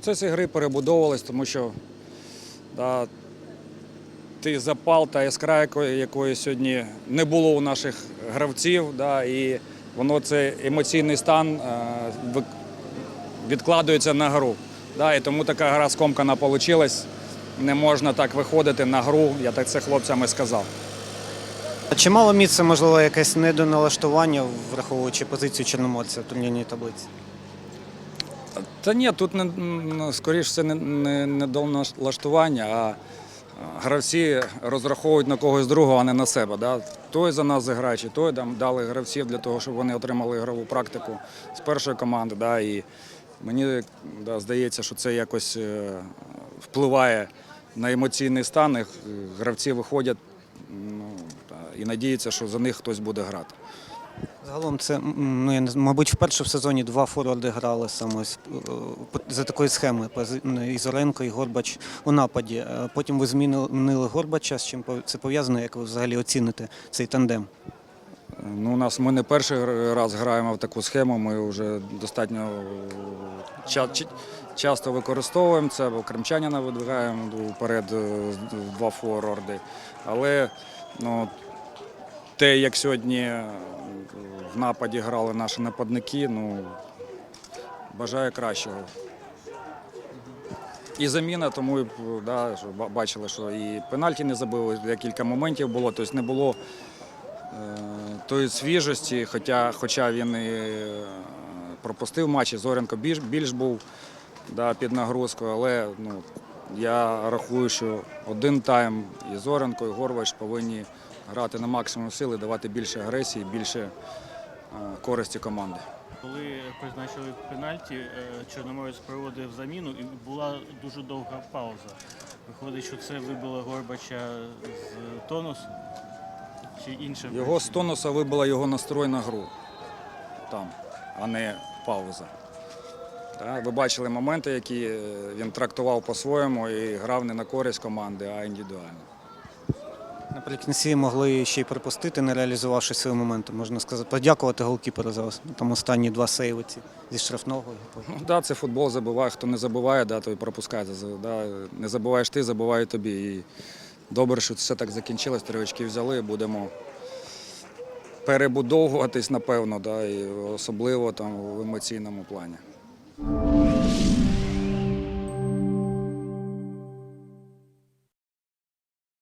процесі гри перебудовувались, тому що да, той запал та іскра, якої, сьогодні не було у наших гравців, да, і воно цей емоційний стан е, відкладується на гру. Да, і тому така гра скомкана вийшла. Не можна так виходити на гру, я так це хлопцям і сказав. Чи мало місце, можливо, якесь недоналаштування, враховуючи позицію Чорноморця в турнірній таблиці? Та ні, тут не, м, скоріш все не, не, не до налаштування, а гравці розраховують на когось другого, а не на себе. Да? Той за нас заграє, чи той там дали гравців для того, щоб вони отримали ігрову практику з першої команди. Да? І мені да, здається, що це якось е, впливає на емоційний стан. і Гравці виходять ну, і надіються, що за них хтось буде грати. Загалом це, ну, я не мабуть, вперше в сезоні два форварди грали саме е, за такою схемою. Пози- ну, І Горбач у нападі. Е, Потім ви змінили Горбача. З чим це пов'язано? Як ви взагалі оціните цей тандем? Ну, у нас ми не перший раз граємо в таку схему. Ми вже достатньо ча- чи- часто використовуємо це, бо кримчанина видвигаємо вперед е, два форварди. Але ну, те, як сьогодні е, в нападі грали наші нападники, ну, бажаю кращого. І заміна, тому да, бачили, що і пенальті не забили, декілька моментів було, тобто не було е, тої свіжості, хоча, хоча він і е, пропустив матч, і Зоренко більш, більш був да, під нагрузкою, але ну, я рахую, що один тайм і Зоренко, і Горвач повинні грати на максимум сили, давати більше агресії, більше користі команди. Коли призначили пенальті, е, Чорноморець проводив заміну і була дуже довга пауза. Виходить, що це вибило Горбача з тонусу чи інше? Його з тонуса вибила його настрой на гру там, а не пауза. Так, ви бачили моменти, які е, він трактував по-своєму і грав не на користь команди, а індивідуально. Наприкінці могли ще й пропустити, не реалізувавши свої моменти, можна сказати. Подякувати голкіперу за там останні два сейви ці зі штрафного. Ну, да, це футбол забиває. Хто не забуває, да, той пропускає. Да, не забуваєш ти, забуває тобі. І добре, що все так закінчилось, три очки взяли, будемо перебудовуватись, напевно, да, і особливо там в емоційному плані.